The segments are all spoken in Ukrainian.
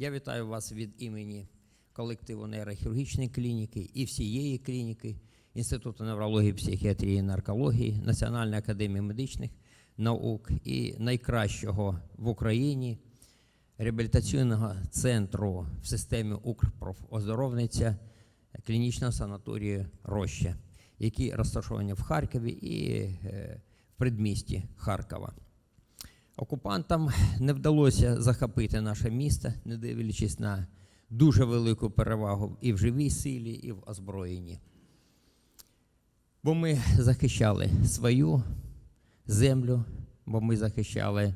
Я вітаю вас від імені колективу нейрохірургічної клініки і всієї клініки Інституту неврології, психіатрії і наркології, Національної академії медичних наук і найкращого в Україні реабілітаційного центру в системі Укрпрофоздоровниця клінічного санаторію Роща, які розташовані в Харкові і е, в предмісті Харкова. Окупантам не вдалося захопити наше місто, не дивлячись на дуже велику перевагу і в живій силі, і в озброєнні. Бо ми захищали свою землю, бо ми захищали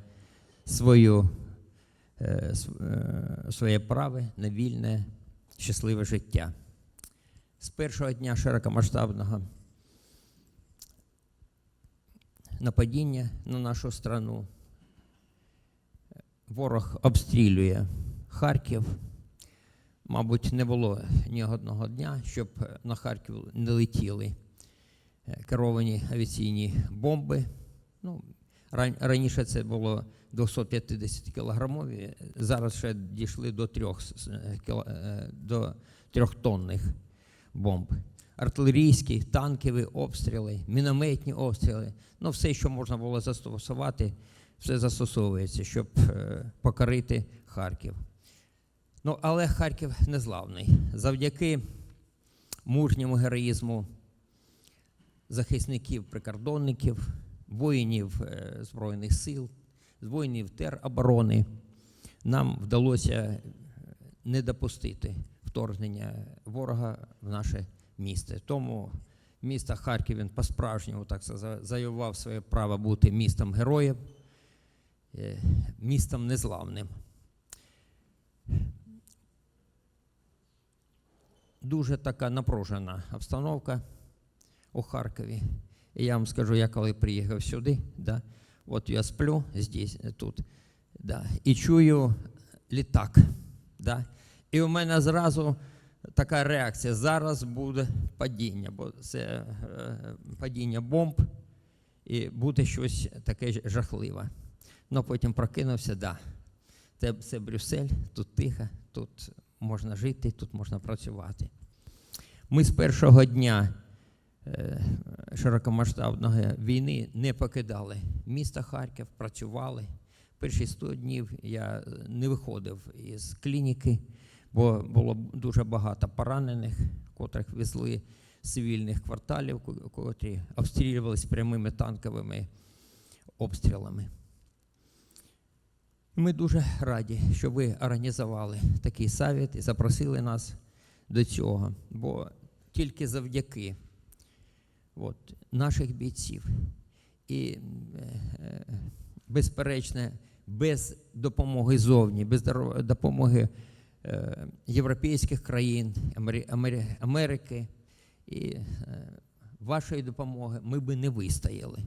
свою, е, е, своє право на вільне, щасливе життя. З першого дня широкомасштабного нападіння на нашу страну ворог обстрілює Харків. Мабуть, не було ні одного дня, щоб на Харків не летіли е, керовані авіаційні бомби. Ну, раніше це було 250 кілограмові, зараз ще дійшли до трьох, е, до трьохтонних бомб. Артилерійські, танкові обстріли, мінометні обстріли. Ну, все, що можна було застосувати, все застосовується, щоб е, покорити Харків. Ну, але Харків незламний. Завдяки мужньому героїзму захисників, прикордонників, воїнів е, Збройних сил, воїнів тероборони, нам вдалося е, не допустити вторгнення ворога в наше місто. Тому місто Харків він по-справжньому так завоював своє право бути містом героїв, містом незламним. Дуже така напружена обстановка у Харкові. І я вам скажу, я коли приїхав сюди, да, от я сплю здесь, тут, да, і чую літак. Да, і у мене зразу така реакція: зараз буде падіння, бо це е, падіння бомб, і буде щось таке жахливе. Ну потім прокинувся, да. Це, це Брюссель, тут тихо, тут можна жити, тут можна працювати. Ми з першого дня е, широкомасштабної війни не покидали міста Харків, працювали. Перші 100 днів я е, не виходив із клініки, бо було дуже багато поранених, котрих везли з цивільних кварталів, ко- котрі обстрілювалися прямими танковими обстрілами. Ми дуже раді, що ви організували такий совіт і запросили нас до цього, бо тільки завдяки от, наших бійців і, е, е, безперечно, без допомоги зовні, без допомоги е, європейських країн, Америки і вашої допомоги ми би не вистояли,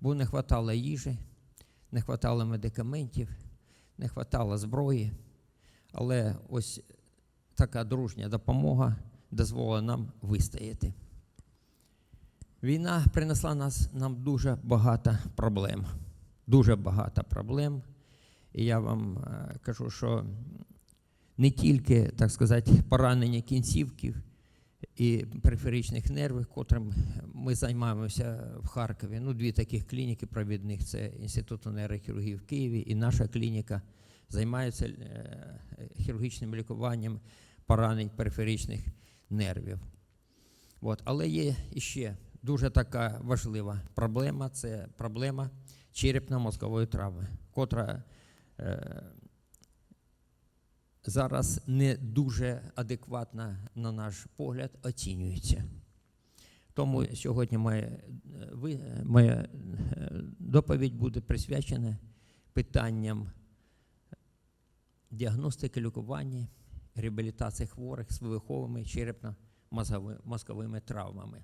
бо не вистачало їжі, не вистачало медикаментів, не вистачало зброї. Але ось така дружня допомога дозволила нам вистояти. Війна принесла нас, нам дуже багато проблем. Дуже багато проблем. І я вам е, кажу, що не тільки, так сказати, поранення кінцівків і периферичних нервів, котрим ми займаємося в Харкові. Ну, дві таких клініки провідних це Інститут нейрохірургії в Києві і наша клініка займається е, хірургічним лікуванням поранень периферичних нервів. От. Але є ще дуже така важлива проблема це проблема черепно-мозкової травми, котра е, зараз не дуже адекватно, на наш погляд, оцінюється. Тому сьогодні моя, моя е, доповідь буде присвячена питанням діагностики, лікування, реабілітації хворих з вибуховими черепно-мозковими травмами.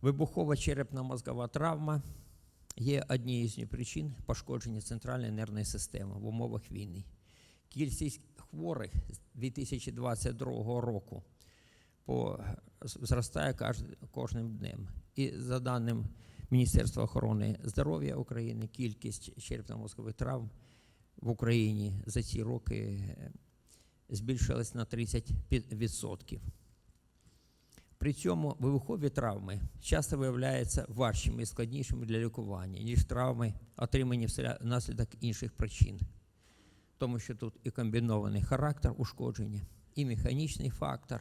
Вибухова черепно-мозкова травма є однією з причин пошкодження центральної нервної системи в умовах війни. Кількість хворих з 2022 року по, зростає кожним днем. І за даним Міністерства охорони здоров'я України, кількість черепно-мозкових травм в Україні за ці роки е, збільшилась на 30%. При цьому вибухові травми часто виявляються важчими і складнішими для лікування, ніж травми, отримані внаслідок інших причин. Тому що тут і комбінований характер ушкодження, і механічний фактор,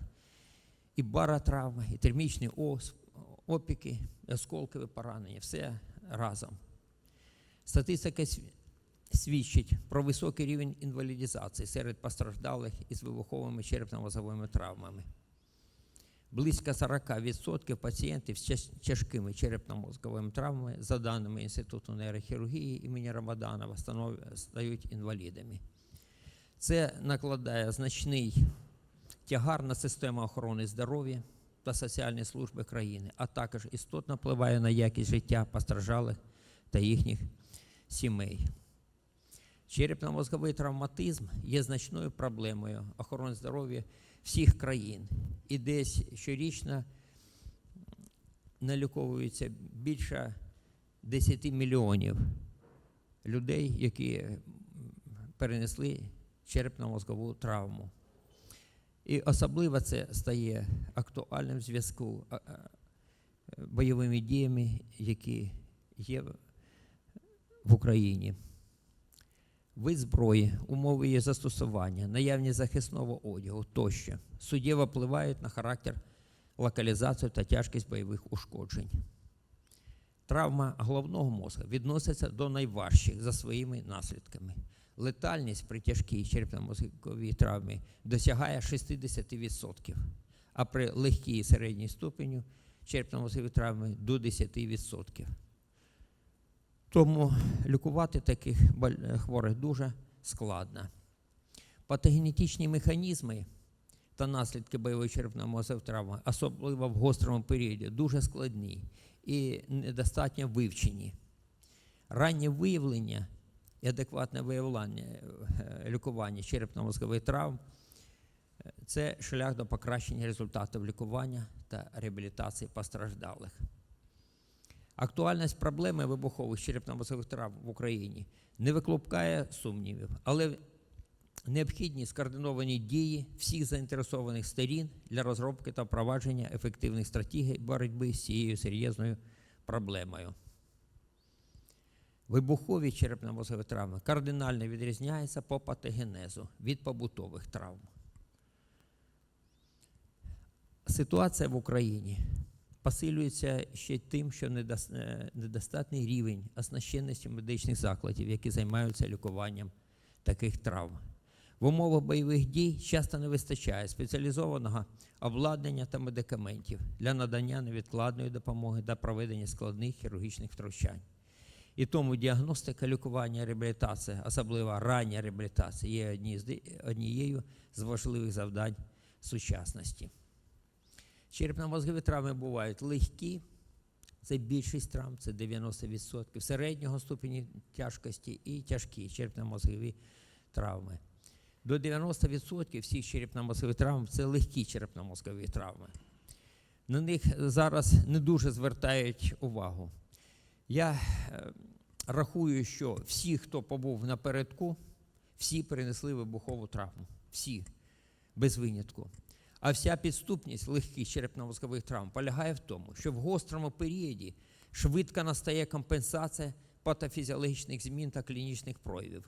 і баротравма, і термічні опіки, і осколкові поранення, все разом. Статистика свідчить про високий рівень інвалідізації серед постраждалих із вибуховими черепно-мозовими травмами. Близько 40% пацієнтів з тяжкими черепно-мозковими травмами, за даними Інституту нейрохірургії імені Рамаданова, стають інвалідами. Це накладає значний тягар на систему охорони здоров'я та соціальні служби країни, а також істотно впливає на якість життя постраждалих та їхніх сімей. Черепно-мозговий травматизм є значною проблемою охорони здоров'я всіх країн. І десь щорічно наліковується більше 10 мільйонів людей, які перенесли черепно-мозгову травму. І особливо це стає актуальним в зв'язку а, а, бойовими діями, які є в Україні. Вид зброї, умови її застосування, наявність захисного одягу тощо суттєво впливають на характер, локалізацію та тяжкість бойових ушкоджень. Травма головного мозку відноситься до найважчих за своїми наслідками. Летальність при тяжкій черепно-мозковій травмі досягає 60%, а при легкій і середній ступеню черепно-мозкової травми до 10%. Тому лікувати таких хворих дуже складно. Патогенетичні механізми та наслідки бойової черепно-мозкової травми, особливо в гострому періоді, дуже складні і недостатньо вивчені. Раннє виявлення і адекватне виявлення е, лікування черепно-мозкових травм е, це шлях до покращення результатів лікування та реабілітації постраждалих. Актуальність проблеми вибухових черепно-мозгових травм в Україні не викликає сумнівів, але необхідні скоординовані дії всіх заінтересованих сторін для розробки та впровадження ефективних стратегій боротьби з цією серйозною проблемою. Вибухові черепно-мозгові травми кардинально відрізняються по патогенезу від побутових травм. Ситуація в Україні посилюється ще тим, що е, недостатній рівень оснащеності медичних закладів, які займаються лікуванням таких травм. В умовах бойових дій часто не вистачає спеціалізованого обладнання та медикаментів для надання невідкладної допомоги та проведення складних хірургічних втручань. І тому діагностика, лікування, реабілітація, особливо рання реабілітація, є однією з важливих завдань сучасності. Черепно-мозгові травми бувають легкі, це більшість травм, це 90%, середнього ступені тяжкості і тяжкі черепно-мозгові травми. До 90% всіх черепно-мозгових травм це легкі черепно-мозгові травми. На них зараз не дуже звертають увагу. Я е, рахую, що всі, хто побув напередку, всі перенесли вибухову травму. Всі, без винятку. А вся підступність легких черепно-мозкових травм полягає в тому, що в гострому періоді швидко настає компенсація патофізіологічних змін та клінічних проявів.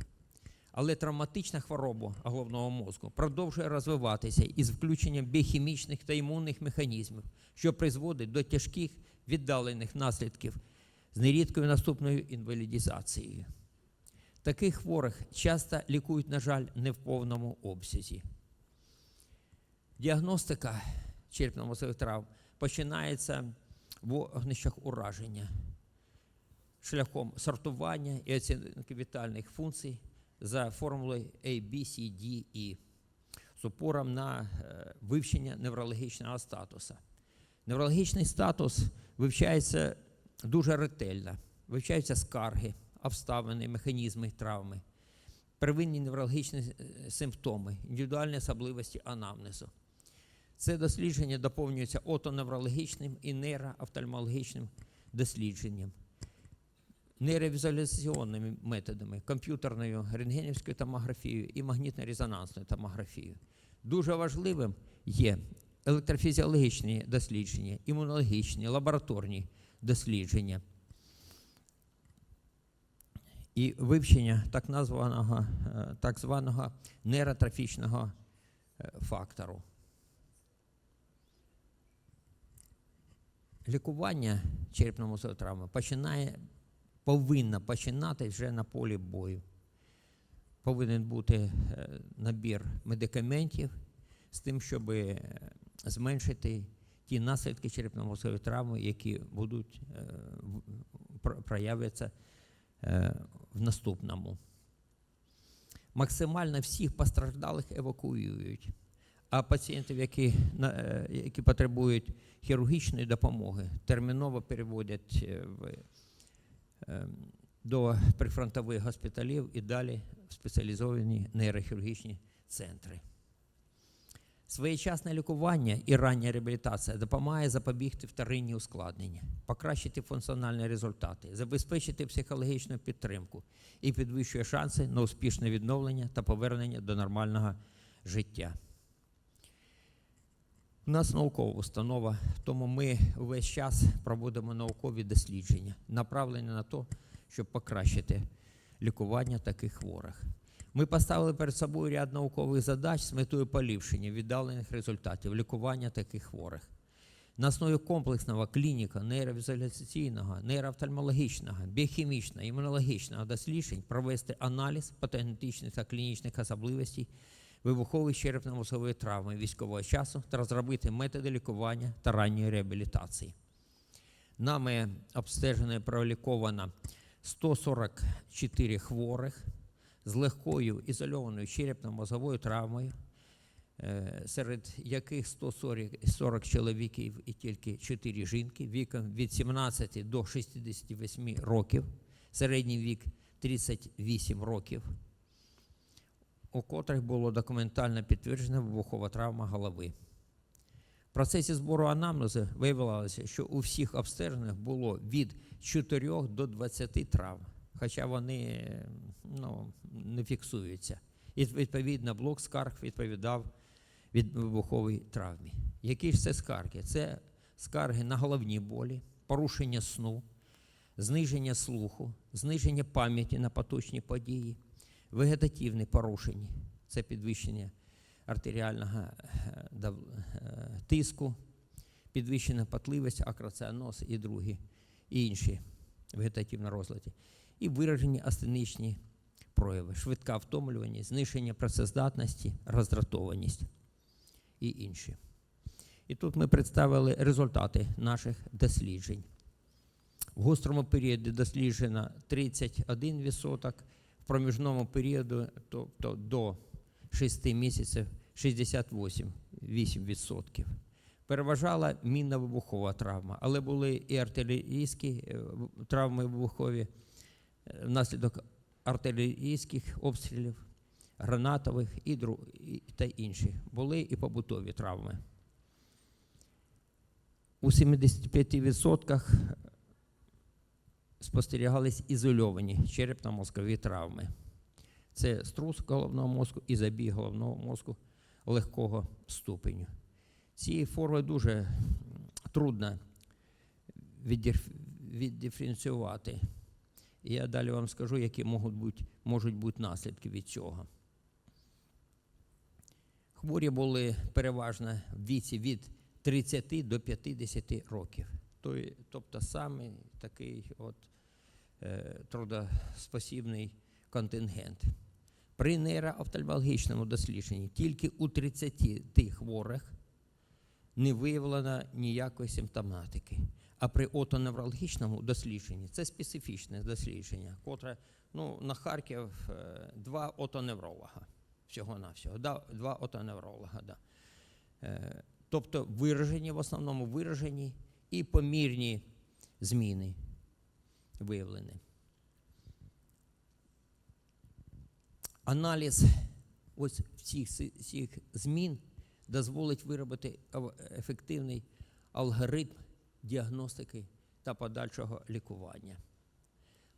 Але травматична хвороба головного мозку продовжує розвиватися із включенням біохімічних та імунних механізмів, що призводить до тяжких віддалених наслідків з нерідкою наступною інвалідізацією. Таких хворих часто лікують, на жаль, не в повному обсязі. Діагностика черепно-мозкових травм починається в вогнищах ураження шляхом сортування і оцінки вітальних функцій за формулою A, B, C, D, E з упором на е, вивчення неврологічного статусу. Неврологічний статус вивчається дуже ретельно, вивчаються скарги, обставини, механізми травми, первинні неврологічні е, симптоми, індивідуальні особливості анамнезу. Це дослідження доповнюється отоневрологічним і нейроофтальмологічним дослідженням. нейровізуалізаційними методами, комп'ютерною рентгенівською томографією і магнітно-резонансною томографією. Дуже важливим є електрофізіологічні дослідження, імунологічні, лабораторні дослідження і вивчення так, названого, е, так званого нейротрофічного е, фактору. Лікування черепно-мозової травми починає, повинно починати вже на полі бою. Повинен бути е, набір медикаментів з тим, щоб е, зменшити ті наслідки черепно-мозової травми, які будуть е, проявляться в наступному. Максимально всіх постраждалих евакуюють, а пацієнтів, які, е, які потребують хірургічної допомоги, терміново переводять е, в, е, до прифронтових госпіталів і далі в спеціалізовані нейрохірургічні центри. Своєчасне лікування і рання реабілітація допомагає запобігти вторинні ускладнення, покращити функціональні результати, забезпечити психологічну підтримку і підвищує шанси на успішне відновлення та повернення до нормального життя. У нас наукова установа, тому ми весь час проводимо наукові дослідження, направлені на те, щоб покращити лікування таких хворих. Ми поставили перед собою ряд наукових задач з метою поліпшення віддалених результатів лікування таких хворих. На основі комплексного клініка нейровізуалізаційного, нейроофтальмологічного, біохімічного, імунологічного досліджень провести аналіз патогенетичних та клінічних особливостей вибухової черепно-мозгової травми військового часу та розробити методи лікування та ранньої реабілітації. Нами обстежено і проліковано 144 хворих з легкою ізольованою черепно-мозговою травмою, е, серед яких 140 40 чоловіків і тільки 4 жінки віком від 17 до 68 років, середній вік 38 років, у котрих було документально підтверджена вибухова травма голови. В процесі збору анамнезу виявилося, що у всіх обстежених було від 4 до 20 травм, хоча вони ну, не фіксуються. І відповідно блок скарг відповідав від вибуховій травмі. Які ж це скарги? Це скарги на головні болі, порушення сну, зниження слуху, зниження пам'яті на поточні події, вегетативні порушення, це підвищення артеріального е, е, тиску, підвищена потливість, акраціаноз і другі, і інші вегетативні розлади, і виражені астенічні прояви, швидка втомлюваність, знищення працездатності, роздратованість і інші. І тут ми представили результати наших досліджень. В гострому періоді досліджено 31%, в проміжному періоду, тобто до 6 місяців 68%. Переважала мінно-вибухова травма, але були і артилерійські е, травми вибухові е, внаслідок артилерійських обстрілів, гранатових і- та інші. Були і побутові травми. У 75% спостерігались ізольовані черепно-мозкові травми. Це струс головного мозку і забій головного мозку легкого ступеню. Ці форми дуже трудно віддиференціювати. І я далі вам скажу, які можуть бути, можуть бути наслідки від цього. Хворі були переважно в віці від 30 до 50 років. Той- Тобто саме такий от, е, трудоспосібний контингент. При нейроофтальмологічному дослідженні тільки у 30 тих хворих не виявлено ніякої симптоматики. А при отоневрологічному дослідженні це специфічне дослідження, котре ну, на Харків е, два отоневролога всього-навсього. Да, два отоневролога. Да. Е, тобто виражені, в основному виражені і помірні зміни виявлені. Аналіз ось всіх цих змін дозволить виробити ефективний алгоритм діагностики та подальшого лікування.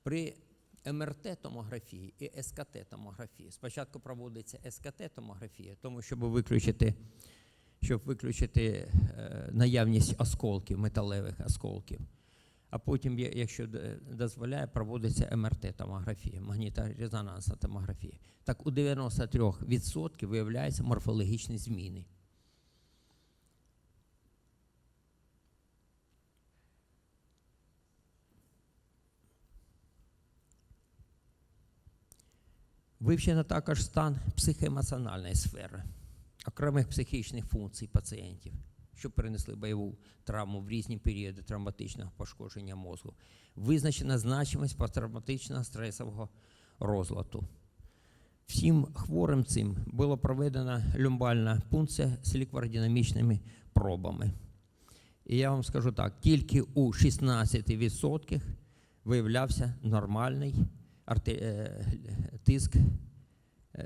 При МРТ-томографії і СКТ-томографії. Спочатку проводиться СКТ-томографія, тому щоб виключити, щоб виключити е, наявність осколків, металевих осколків. А потім, якщо дозволяє, проводиться МРТ-томографія, магніторезонансна томографія. Так у 93% виявляються морфологічні зміни. Вивчено також стан психоемоціональної сфери, окремих психічних функцій пацієнтів, що перенесли бойову травму в різні періоди травматичного пошкодження мозку. Визначена значимість посттравматичного стресового розладу. Всім хворим цим було проведена люмбальна пункція з ліквардинамічними пробами. І я вам скажу так: тільки у 16% виявлявся нормальний арте- е, тиск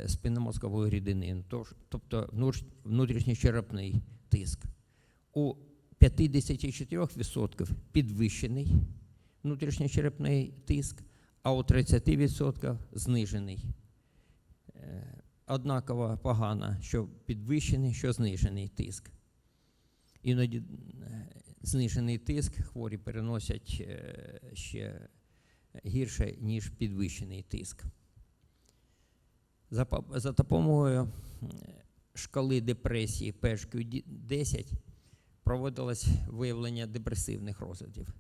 спинномозкової рідини, тобто внутрішньочерепний тиск. У 54% підвищений внутрішньочерепний тиск, а у 30% знижений. Е, Однаково погано, що підвищений, що знижений тиск. Іноді е, знижений тиск хворі переносять е, ще гірше, ніж підвищений тиск. За, допомогою шкали депресії PHQ-10 проводилось виявлення депресивних розладів.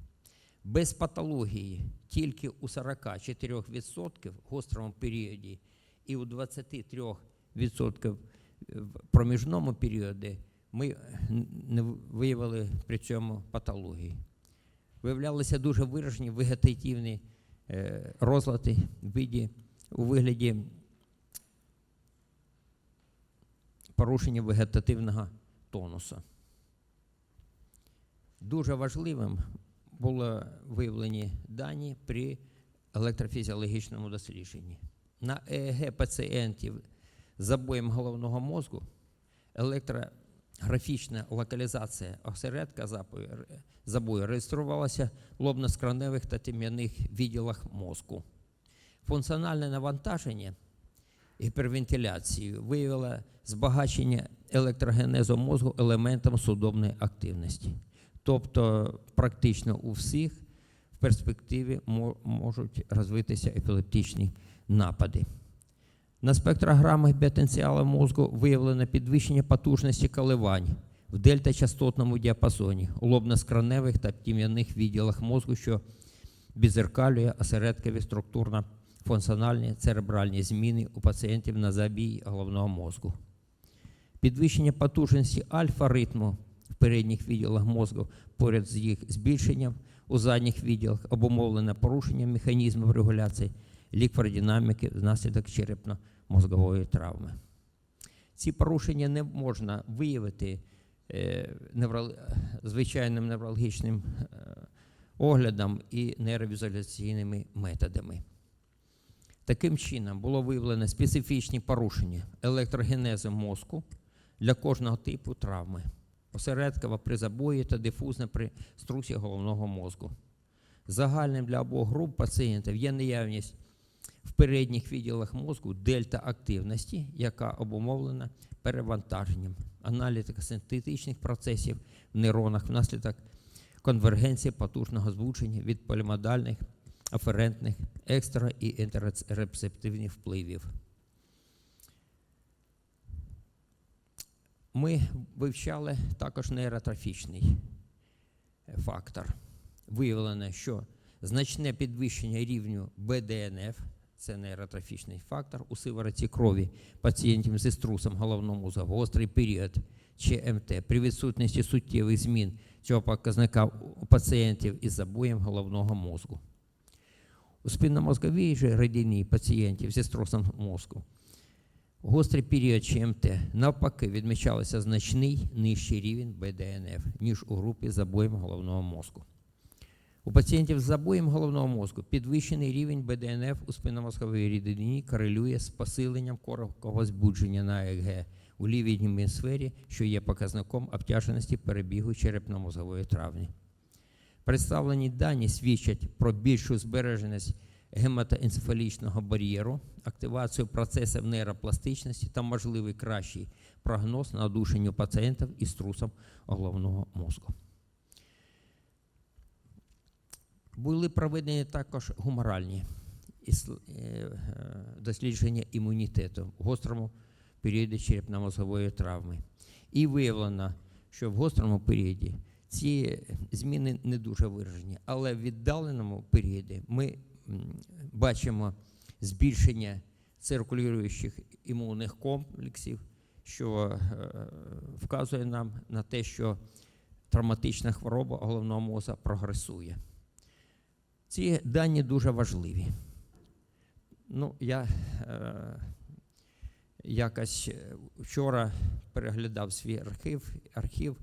Без патології тільки у 44% в гострому періоді і у 23% в проміжному періоді ми е, не виявили при цьому патології. Виявлялися дуже виражені вегетативні е, розлади в виді, у вигляді порушення вегетативного тонусу. Дуже важливим було виявлені дані при електрофізіологічному дослідженні. На ЕЕГ пацієнтів з забоєм головного мозку електрографічна локалізація осередка забою реєструвалася в лобно-скроневих та тім'яних відділах мозку. Функціональне навантаження гіпервентиляцією виявило збагачення електрогенезу мозку елементом судомної активності. Тобто практично у всіх в перспективі можуть розвитися епілептичні напади. На спектрограмах потенціалу мозку виявлено підвищення потужності коливань в дельта-частотному діапазоні у лобно-скроневих та тім'яних відділах мозку, що відзеркалює осередкові структурно-функціональні церебральні зміни у пацієнтів на забій головного мозку. Підвищення потужності альфа-ритму в передніх відділах мозку поряд з їх збільшенням у задніх відділах обумовлено порушенням механізмів регуляції ліквардинаміки внаслідок черепно-мозгової травми. Ці порушення не можна виявити е, звичайним неврологічним е, оглядом і нейровізуляційними методами. Таким чином було виявлено специфічні порушення електрогенезу мозку для кожного типу травми, осередково при забої та дифузно при струсі головного мозку. Загальним для обох груп пацієнтів є наявність в передніх відділах мозку дельта-активності, яка обумовлена перевантаженням аналітико-синтетичних процесів в нейронах внаслідок конвергенції потужного звучення від полімодальних, аферентних, екстра і інтеррецептивних впливів. Ми вивчали також нейротрофічний фактор. Виявлено, що значне підвищення рівню БДНФ, це нейротрофічний фактор, у сивороті крові пацієнтів зі струсом головного мозку в гострий період ЧМТ при відсутності суттєвих змін цього показника у пацієнтів із забоєм головного мозку. У спинномозговій же рідині пацієнтів зі струсом мозку у гострий період ЧМТ навпаки відмічався значний нижчий рівень БДНФ, ніж у групі з забоєм головного мозку. У пацієнтів з забоєм головного мозку підвищений рівень БДНФ у спинномозковій рідині корелює з посиленням короткого збудження на ЕГ у лівій гемісфері, що є показником обтяженості перебігу черепно-мозгової травми. Представлені дані свідчать про більшу збереженість гематоенцефалічного бар'єру, активацію процесів нейропластичності та можливий кращий прогноз на одушенню пацієнтів із трусом головного мозку. Були проведені також гуморальні е, дослідження імунітету в гострому періоді черепно-мозгової травми. І виявлено, що в гострому періоді ці зміни не дуже виражені, але в віддаленому періоді ми бачимо збільшення циркулюючих імунних комплексів, що е, вказує нам на те, що травматична хвороба головного мозку прогресує. Ці дані дуже важливі. Ну, я е, якось е, вчора переглядав свій архів, архів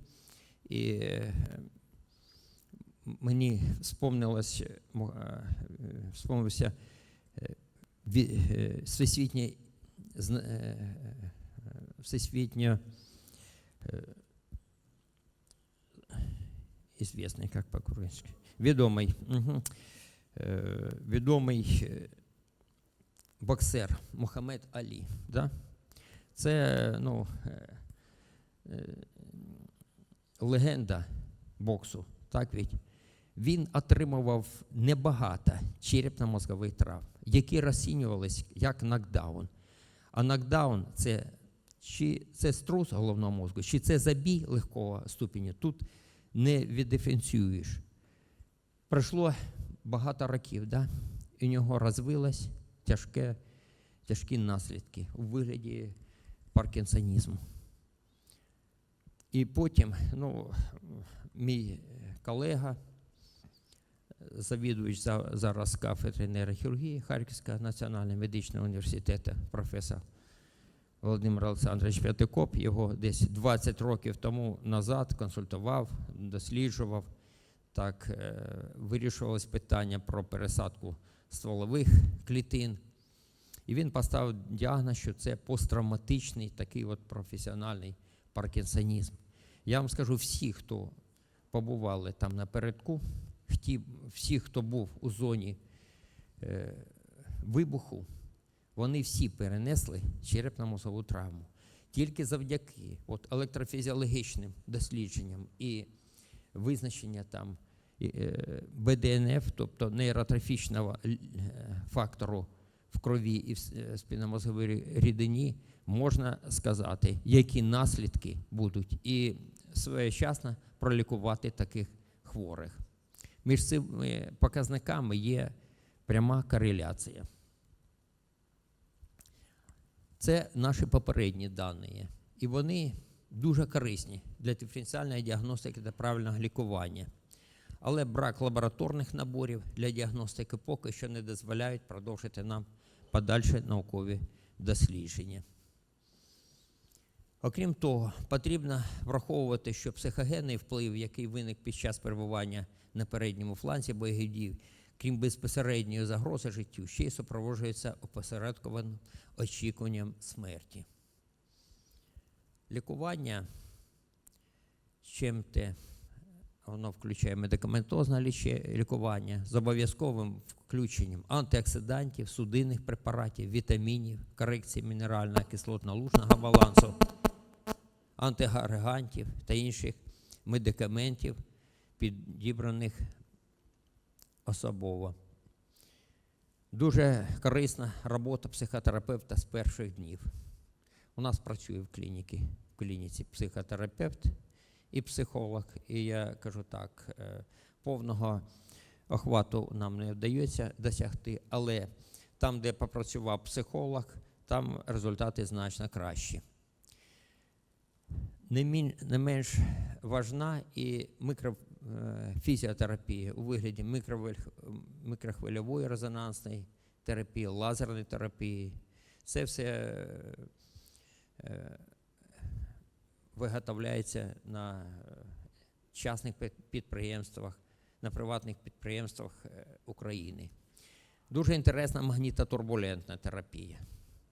і е, мені спомнилось, е, е, спомнився ві- всесвітній всесвітньо известный, как по-українськи, відомий, угу, відомий боксер Мухаммед Алі. Да? Це ну, легенда боксу, так ведь? Він отримував небагато черепно-мозгових травм, які розцінювалися як нокдаун. А нокдаун це чи це струс головного мозку, чи це забій легкого ступеню. Тут не віддиференціюєш. Пройшло багато років, да? і у нього розвилось тяжке, тяжкі наслідки у вигляді паркінсонізму. І потім, ну, мій колега, завідувач за- зараз кафедри нейрохірургії Харківського національного медичного університету, професор Володимир Олександрович П'ятикоп, його десь 20 років тому назад консультував, досліджував. Так е, вирішувалось питання про пересадку стволових клітин. І він поставив діагноз, що це посттравматичний такий от професіональний паркінсонізм. Я вам скажу, всі, хто побували там напередку, всі, хто був у зоні е, вибуху, вони всі перенесли черепно-мозгову травму. Тільки завдяки от, електрофізіологічним дослідженням і визначення там е, БДНФ, тобто нейротрофічного е, фактору в крові і в спинномозговій рідині, можна сказати, які наслідки будуть, і своєчасно пролікувати таких хворих. Між цими показниками є пряма кореляція. Це наші попередні дані, і вони дуже корисні для диференціальної діагностики та правильного лікування. Але брак лабораторних наборів для діагностики поки що не дозволяють продовжити нам подальші наукові дослідження. Окрім того, потрібно враховувати, що психогенний вплив, який виник під час перебування на передньому фланзі бойових дій, крім безпосередньої загрози життю, ще й супроводжується опосередкованим очікуванням смерті. Лікування чим те воно включає медикаментозне лікування з обов'язковим включенням антиоксидантів, судинних препаратів, вітамінів, корекції мінерально-кислотно-лужного балансу, антиагрегантів та інших медикаментів, підібраних особово. Дуже корисна робота психотерапевта з перших днів. У нас працює в клініці, в клініці психотерапевт і психолог. І я кажу так, е, повного охвату нам не вдається досягти, але там, де попрацював психолог, там результати значно кращі. Не, менш важна і мікрофізіотерапія у вигляді мікрохвильової резонансної терапії, лазерної терапії. Це все е, е, виготовляється на е, частних підприємствах, на приватних підприємствах е, України. Дуже інтересна магнітотурбулентна терапія.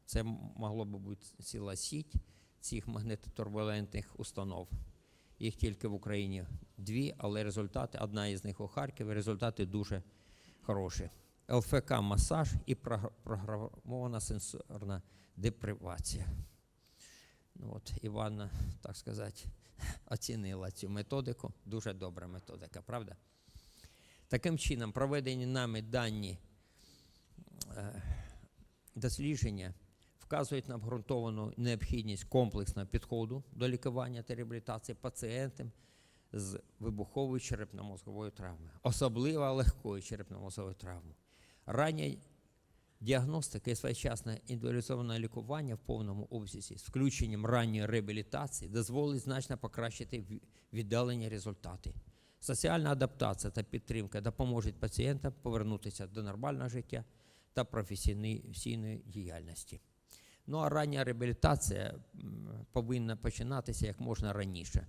Це могло би бути ціла сіть цих магнітотурбулентних установ. Їх тільки в Україні дві, але результати, одна із них у Харкові, результати дуже хороші. ЛФК-масаж і програмована сенсорна депривація. Ну, от, Іванна, так сказати, оцінила цю методику. Дуже добра методика, правда? Таким чином, проведені нами дані е, дослідження вказують на обґрунтовану необхідність комплексного підходу до лікування та реабілітації пацієнтів з вибуховою черепно-мозговою травмою, особливо легкою черепно-мозговою травмою. Рання діагностика і своєчасне індивідуалізоване лікування в повному обсязі з включенням ранньої реабілітації дозволить значно покращити віддалені результати. Соціальна адаптація та підтримка допоможуть пацієнтам повернутися до нормального життя та професійної діяльності. Ну а рання реабілітація повинна починатися як можна раніше.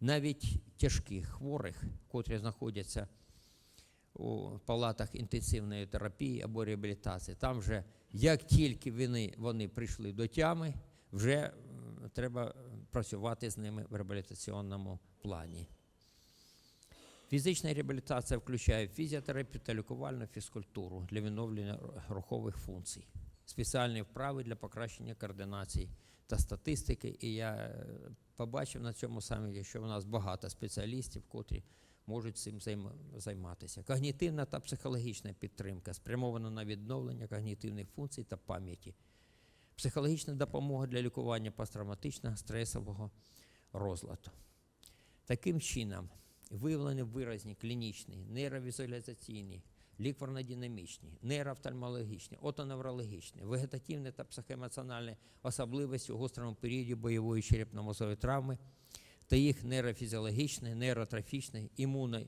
Навіть тяжких хворих, котрі знаходяться у палатах інтенсивної терапії або реабілітації, там вже як тільки вони, вони прийшли до тями, вже треба працювати з ними в реабілітаційному плані. Фізична реабілітація включає фізіотерапію та лікувальну фізкультуру для відновлення рухових функцій, спеціальні вправи для покращення координації та статистики. І я е, побачив на цьому саміті, що в нас багато спеціалістів, котрі можуть цим займатися. Когнітивна та психологічна підтримка спрямована на відновлення когнітивних функцій та пам'яті. Психологічна допомога для лікування посттравматичного стресового розладу. Таким чином, виявлені виразні клінічні, нейровізуалізаційні, лікварно-динамічні, нейроофтальмологічні, отоневрологічні, вегетативні та психоемоціональні особливості у гострому періоді бойової черепно-мозової травми та їх нейрофізіологічне, нейротрофічне, імуно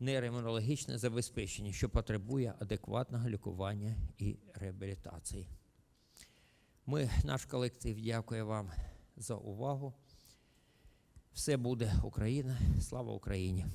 нейроімунологічне забезпечення, що потребує адекватного лікування і реабілітації. Ми, наш колектив, дякує вам за увагу. Все буде Україна. Слава Україні!